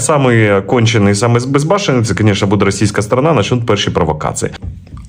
самий конченый, самый безбашенный це, конечно, буде російська сторона, начнут перші провокації.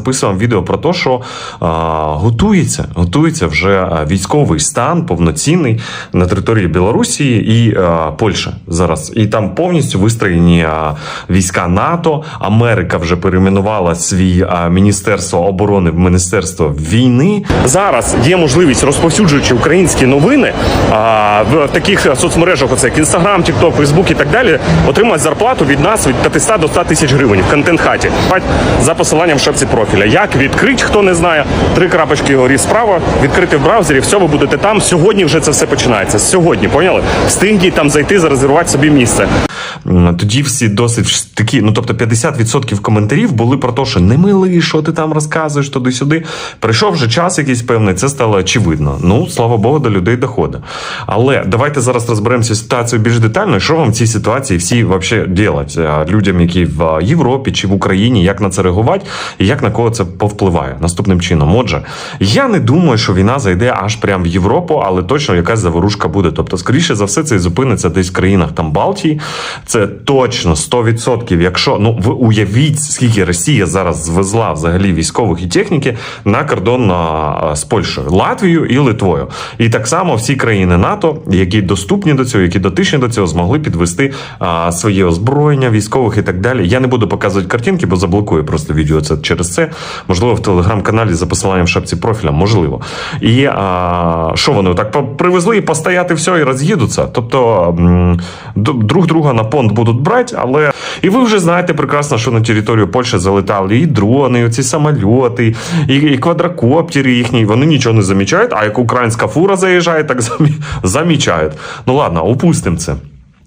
записував відео про те, що а, готується, готується вже військовий стан повноцінний на території Білорусі і а, Польщі зараз. І там повністю вистроєні а, війська НАТО. Америка вже перейменувала свій а, міністерство оборони в міністерство війни. Зараз є можливість, розповсюджуючи українські новини а, в таких соцмережах, оце як Інстаграм, Тікток, Фейсбук і так далі, отримати зарплату від нас від 500 до 100 тисяч гривень в контент-хаті. Бать, За посиланням в шапці профіля. Як відкрити, хто не знає, три крапочки горі справа, відкрити в браузері, все, ви будете там. Сьогодні вже це все починається. Сьогодні, поняли? Встигніть там зайти, зарезервувати собі місце. Тоді всі досить такі, ну тобто 50% коментарів були про те, що не милий, що ти там розказуєш туди-сюди. Прийшов вже час якийсь певний, це стало очевидно. Ну, слава Богу, до людей доходить. Але давайте зараз розберемося з ситуацією більш детально, що вам в цій ситуації всі взагалі делать людям, які в Європі чи в Україні, як на це реагувати і як на кого це повпливає наступним чином. Отже, я не думаю, що війна зайде аж прямо в Європу, але точно якась заворушка буде. Тобто, скоріше за все, це зупиниться десь в країнах там Балтії. Це точно 100%. Якщо ну ви уявіть, скільки Росія зараз звезла взагалі військових і техніки на кордон а, з Польщею, Латвією і Литвою. І так само всі країни НАТО, які доступні до цього, які дотичні до цього, змогли підвести а, своє озброєння військових і так далі. Я не буду показувати картинки, бо заблокую просто відео це через це. Можливо, в телеграм-каналі за посиланням в шапці профіля, можливо. І а, що вони так привезли і постояти все і роз'їдуться. Тобто друг друга на понт будуть брати, але і ви вже знаєте прекрасно, що на територію Польщі залетали і дрони, і ці самольоти, і, і квадрокоптери їхні. Вони нічого не замічають. А як українська фура заїжджає, так замі... замічають. Ну ладно, опустимо це.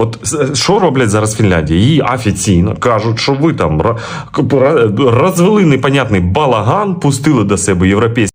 От що роблять зараз в Фінляндії? Її офіційно кажуть, що ви там розвели непонятний балаган, пустили до себе європейські.